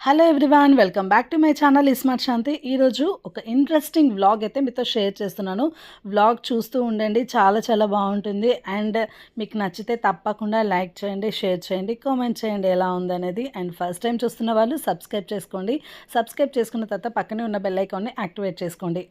Hello everyone welcome back to my channel iSmart Shanti ఈరోజు ఒక interesting vlog అయితే మీతో షేర్ చేస్తున్నాను. వ్లాగ్ చూస్తూ ఉండండి చాలా చాలా బాగుంటుంది. అండ్ మీకు నచ్చితే తప్పకుండా లైక్ చేయండి షేర్ చేయండి కామెంట్ చేయండి ఎలా ఉందనేది. అండ్ ఫస్ట్ టైం చూస్తున్న వాళ్ళు సబ్స్క్రైబ్ చేసుకోండి. సబ్స్క్రైబ్ చేసుకున్న తర్వాత పక్కనే ఉన్న బెల్ ఐకాన్ని యాక్టివేట్ చేసుకోండి.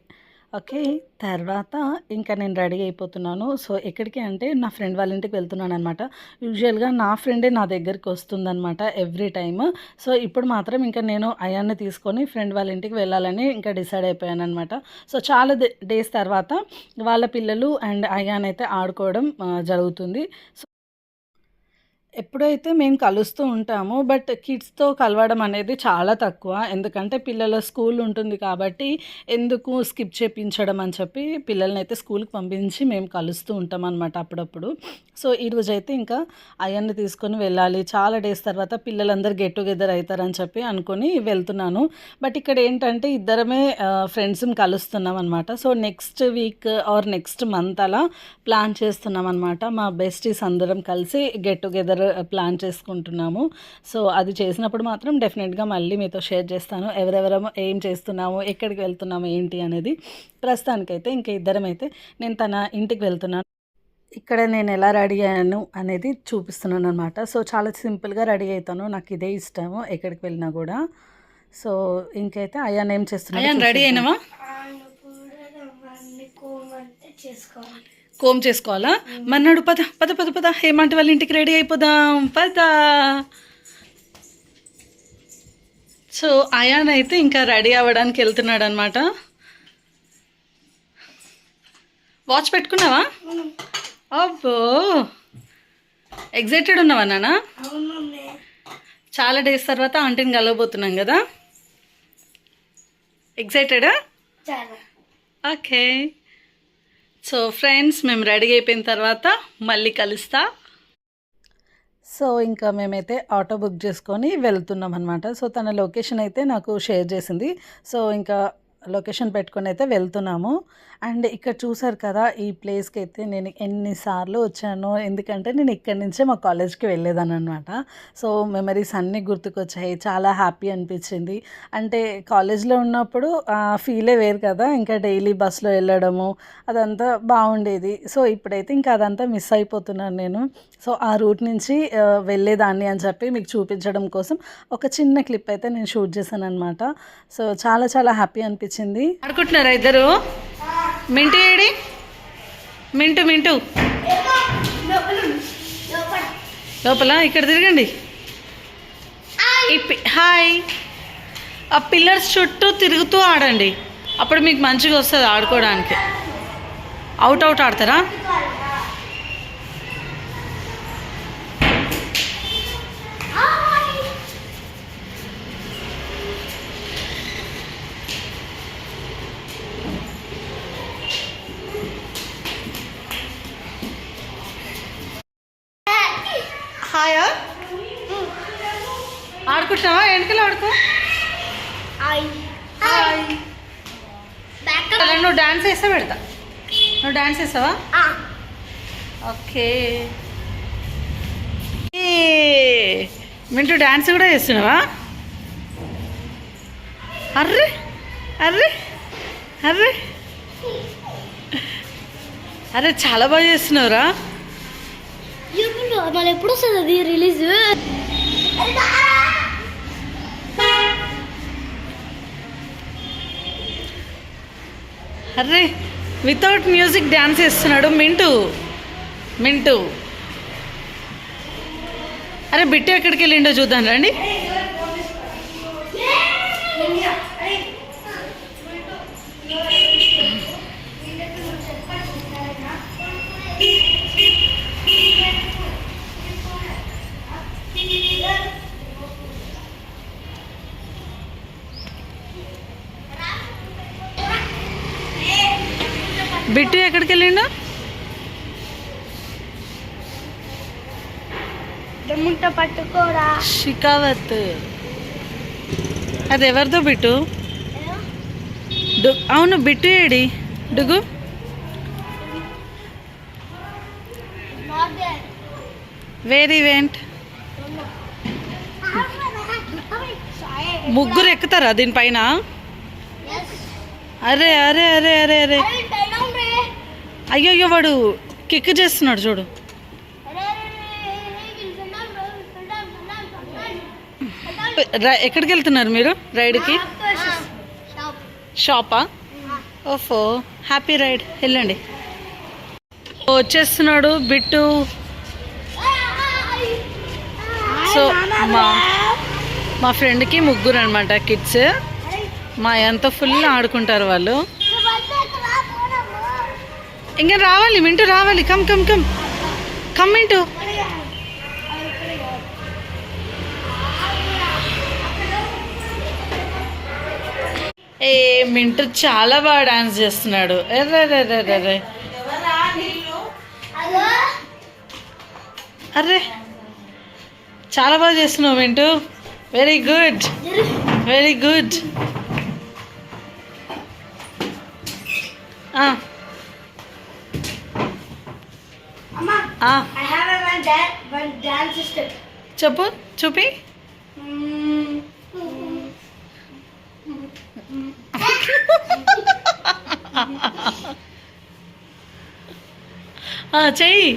ఓకే. తర్వాత ఇంకా నేను రెడీ అయిపోతున్నాను. సో ఎక్కడికి అంటే నా ఫ్రెండ్ వాళ్ళ ఇంటికి వెళ్తున్నాను అనమాట యూజువల్గా నా ఫ్రెండే నా దగ్గరికి వస్తుందనమాట ఎవ్రీ టైమ్. సో ఇప్పుడు మాత్రం ఇంకా నేను అయాన్ని తీసుకొని ఫ్రెండ్ వాళ్ళ ఇంటికి వెళ్ళాలని ఇంకా డిసైడ్ అయిపోయాను అనమాట సో చాలా డేస్ తర్వాత వాళ్ళ పిల్లలు అండ్ అయాన్ అయితే ఆడుకోవడం జరుగుతుంది. సో ఎప్పుడైతే మేము కలుస్తూ ఉంటామో బట్ కిడ్స్తో కలవడం అనేది చాలా తక్కువ. ఎందుకంటే పిల్లల స్కూల్ ఉంటుంది కాబట్టి ఎందుకు స్కిప్ చేపించడం అని చెప్పి పిల్లల్ని అయితే స్కూల్కి పంపించి మేము కలుస్తూ ఉంటాం అనమాట అప్పుడప్పుడు. సో ఈరోజు అయితే ఇంకా అయ్యన్ని తీసుకొని వెళ్ళాలి. చాలా డేస్ తర్వాత పిల్లలందరూ గెట్ టుగెదర్ అవుతారని చెప్పి అనుకొని వెళ్తున్నాను. బట్ ఇక్కడ ఏంటంటే ఇద్దరమే ఫ్రెండ్స్ని కలుస్తున్నాం అనమాట so next week or next month అలా ప్లాన్ చేస్తున్నాం అనమాట మా బెస్టీస్ అందరం కలిసి గెట్ టుగెదర్ ప్లాన్ చేసుకుంటున్నాము. సో అది చేసినప్పుడు మాత్రం డెఫినెట్గా మళ్ళీ మీతో షేర్ చేస్తాను. ఎవరెవరము ఏం చేస్తున్నాము ఎక్కడికి వెళ్తున్నాము ఏంటి అనేది. ప్రస్తుతానికైతే ఇంకా ఇద్దరం అయితే నేను తన ఇంటికి వెళ్తున్నాను. ఇక్కడ నేను ఎలా రెడీ అయ్యాను అనేది చూపిస్తున్నాను అనమాట సో చాలా సింపుల్గా రెడీ అవుతాను. నాకు ఇదే ఇష్టము ఎక్కడికి వెళ్ళినా కూడా. సో ఇంకైతే అయ్యాన్ ఏం చేస్తున్నాను రెడీ అయినావా? చేసుకోవాలి. కోమ్ చేసుకోవాలా? మన్నాడు పద పద పద పద. హేమంటి వాళ్ళ ఇంటికి రెడీ అయిపోదాం. పద. సో అయాన్ అయితే ఇంకా రెడీ అవ్వడానికి వెళ్తున్నాడు అనమాట వాచ్ పెట్టుకున్నావా? అబ్బో. ఎగ్జైటెడ్ ఉన్నావా నాన్న చాలా డేస్ తర్వాత ఆంటీని కలవబోతున్నాం కదా? ఎగ్జైటెడా ఓకే. సో ఫ్రెండ్స్ మేము రెడీ అయిపోయిన తర్వాత మళ్ళీ కలుస్తా. సో ఇంకా మేమైతే ఆటో బుక్ చేసుకొని వెళ్తున్నాం అనమాట సో తన లొకేషన్ అయితే నాకు షేర్ చేసింది. సో ఇంకా లొకేషన్ పెట్టుకొని అయితే వెళ్తున్నాము. అండ్ ఇక్కడ చూసారు కదా ఈ ప్లేస్కి అయితే నేను ఎన్నిసార్లు వచ్చాను ఎందుకంటే నేను ఇక్కడి నుంచే మా కాలేజ్కి వెళ్ళేదాన్ని అనమాట సో మెమరీస్ అన్నీ గుర్తుకొచ్చాయి. చాలా హ్యాపీ అనిపించింది. అంటే కాలేజ్లో ఉన్నప్పుడు ఫీలే వేరు కదా. ఇంకా డైలీ బస్లో వెళ్ళడము అదంతా బాగుండేది. సో ఇప్పుడైతే ఇంకా అదంతా మిస్ అయిపోతున్నాను నేను. సో ఆ రూట్ నుంచి వెళ్ళేదాన్ని అని చెప్పి మీకు చూపించడం కోసం ఒక చిన్న క్లిప్ అయితే నేను షూట్ చేశాను అనమాట సో చాలా చాలా హ్యాపీ అనిపించింది. ఆడుకుంటున్నారా ఇద్దరు? మింటు ఏడి? మింటు మింటు. లోపల ఇక్కడ తిరగండి. హాయ్. ఆ పిల్లర్స్ చుట్టూ తిరుగుతూ ఆడండి. అప్పుడు మీకు మంచిగా వస్తుంది ఆడుకోవడానికి. అవుట్ అవుట్ ఆడతారా? ఆడుకుంటున్నావా వెనకలు ఆడుకో నువ్వు డాన్స్ వేస్తా పెడతా. నువ్వు డాన్స్ వేసావా ఓకే. ఏ, మింటూ డాన్స్ కూడా చేస్తున్నావా? అర్రే అర్రే అర్రే. అరే చాలా బాగా చేస్తున్నావురా. మళ్ళీ ఎప్పుడు వస్తుంది అది రిలీజ్ అర్రే వితౌట్ మ్యూజిక్ డ్యాన్స్ చేస్తున్నాడు. మింటూ మింటూ. అరే బిట్టు ఎక్కడికి వెళ్ళిండో చూద్దాం రండి దమ్ముంట పట్టుకోరా. షికావత్. అది ఎవరిదో బిట్టు? అవును బిట్టు ఏడి? డుగు. Where event. ముగ్గురు ఎక్కుతారా దీనిపైన అరే అరే అరే అరే అరే. అయ్యో వాడు కిక్ చేస్తున్నాడు చూడు. ఎక్కడికి వెళ్తున్నారు మీరు రైడ్కి? షాపా? ఓఫో హ్యాపీ రైడ్. వెళ్ళండి. వచ్చేస్తున్నాడు బిట్టు. సో మా మా ఫ్రెండ్కి ముగ్గురు అనమాట కిడ్స్. మా ఎంత ఫుల్ ఆడుకుంటారు వాళ్ళు. ఇంకా రావాలి మింటూ రావాలి. Come come come. Come Mintu. ఏ మింటూ చాలా బాగా డాన్స్ చేస్తున్నాడు. ఎర్రే అర్రే చాలా బాగా చేస్తున్నావు Mintu. Very good very good చెప్పు చూపి ఆ, చెయ్యి.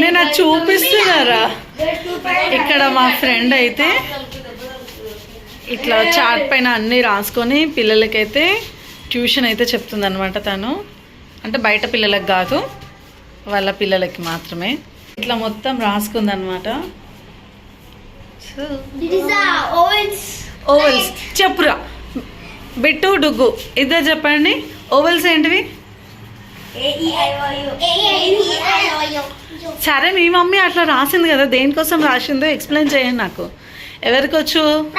నేను అది చూపిస్తున్నారా? ఇక్కడ మా ఫ్రెండ్ అయితే ఇట్లా చాట్ పైన అన్నీ రాసుకొని పిల్లలకైతే ట్యూషన్ అయితే చెప్తుంది అనమాట తను. అంటే బయట పిల్లలకు కాదు వాళ్ళ పిల్లలకి మాత్రమే. ఇట్లా మొత్తం రాసుకుంది అనమాట ఓవెన్స్ ఓవెల్స్ చెప్పురా. బిట్టు డుగ్గు. ఇద్దరు చెప్పండి. ఓవెల్స్ ఏంటివి? సరే మీ మమ్మీ అట్లా రాసింది కదా దేనికోసం రాసిందో ఎక్స్ప్లెయిన్ చేయండి నాకు. ఎవరికి వచ్చు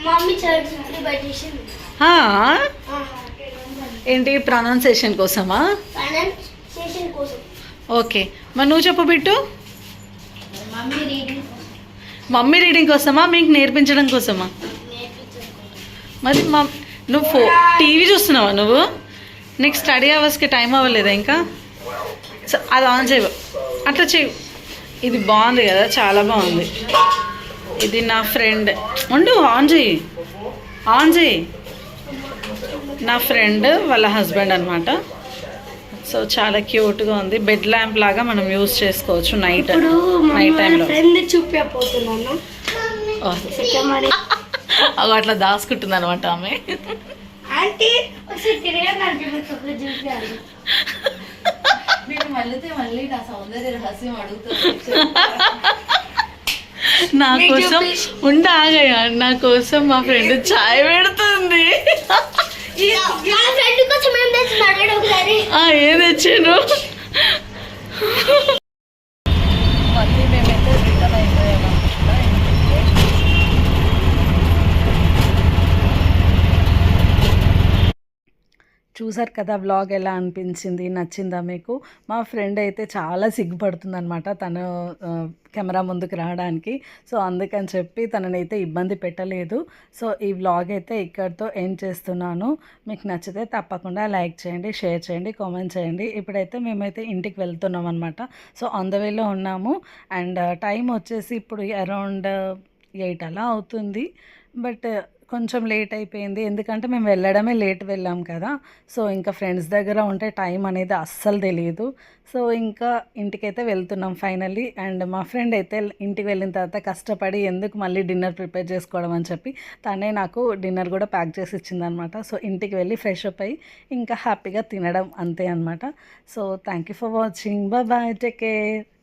మమ్మీ చదువుతుంది బయట చేసింది. ఆ, ఏంటి ప్రొనౌన్సియేషన్ కోసమా? ప్రొనౌన్సియేషన్ కోసం. ఓకే. మరి నువ్వు చెప్పు Bittu. Mummy reading mummy reading కోసమా? మీకు నేర్పించడం కోసమా? మరి మా నువ్వు ఫో టీవీ చూస్తున్నావా నువ్వు? నీకు స్టడీ అవర్స్కి టైం అవ్వలేదా ఇంకా? సో అది ఆన్ చేయవు అట్లా చేయవు ఇది బాగుంది కదా చాలా బాగుంది. ఇది నా ఫ్రెండ్ ఉండు ఆన్ చేయి. ఆన్ చేయి. నా ఫ్రెండ్ వాళ్ళ హస్బెండ్ అనమాట సో చాలా క్యూట్గా ఉంది. బెడ్ ల్యాంప్ లాగా మనం యూస్ చేసుకోవచ్చు నైట్ నైట్ టైంలో. అగో అట్లా దాచుకుంటుంది అనమాట ఆమె నా కోసం ఉండ ఆగయ్యా. నా కోసం మా ఫ్రెండ్ చాయ్ పెడుతుంది. నా ఫ్రెండ్ కోసం ఏం తెచ్చినాడు ఏం తెచ్చాను మళ్ళీ మేమైతే రిటర్న్ అయిపోయాము చూసారు కదా వ్లాగ్ ఎలా అనిపించింది నచ్చిందా మీకు? మా ఫ్రెండ్ అయితే చాలా సిగ్గుపడుతుందనమాట తను కెమెరా ముందుకు రావడానికి. సో అందుకని చెప్పి తననైతే ఇబ్బంది పెట్టలేదు. సో ఈ వ్లాగ్ అయితే ఇక్కడితో ఎండ్ చేస్తున్నాను. మీకు నచ్చితే తప్పకుండా లైక్ చేయండి షేర్ చేయండి కామెంట్ చేయండి. ఇప్పుడైతే మేమైతే ఇంటికి వెళ్తున్నాం అనమాట సో ఆన్ ద వేలో ఉన్నాము. అండ్ టైం వచ్చేసి ఇప్పుడు అరౌండ్ ఎయిట్ అలా అవుతుంది. బట్ కొంచెం లేట్ అయిపోయింది. ఎందుకంటే మేము వెళ్ళడమే లేట్ వెళ్ళాం కదా. సో ఇంకా ఫ్రెండ్స్ దగ్గర ఉంటే టైం అనేది అస్సలు తెలియదు సో ఇంకా ఇంటికైతే వెళ్తున్నాం ఫైనల్లీ. అండ్ మా ఫ్రెండ్ అయితే ఇంటికి వెళ్ళిన తర్వాత కష్టపడి ఎందుకు మళ్ళీ డిన్నర్ ప్రిపేర్ చేసుకోవడం అని చెప్పి తనే నాకు డిన్నర్ కూడా ప్యాక్ చేసి ఇచ్చిందనమాట. సో ఇంటికి వెళ్ళి ఫ్రెష్ అప్ అయ్యి ఇంకా హ్యాపీగా తినడం అంతే అనమాట so thank you for watching. Bye. Take care.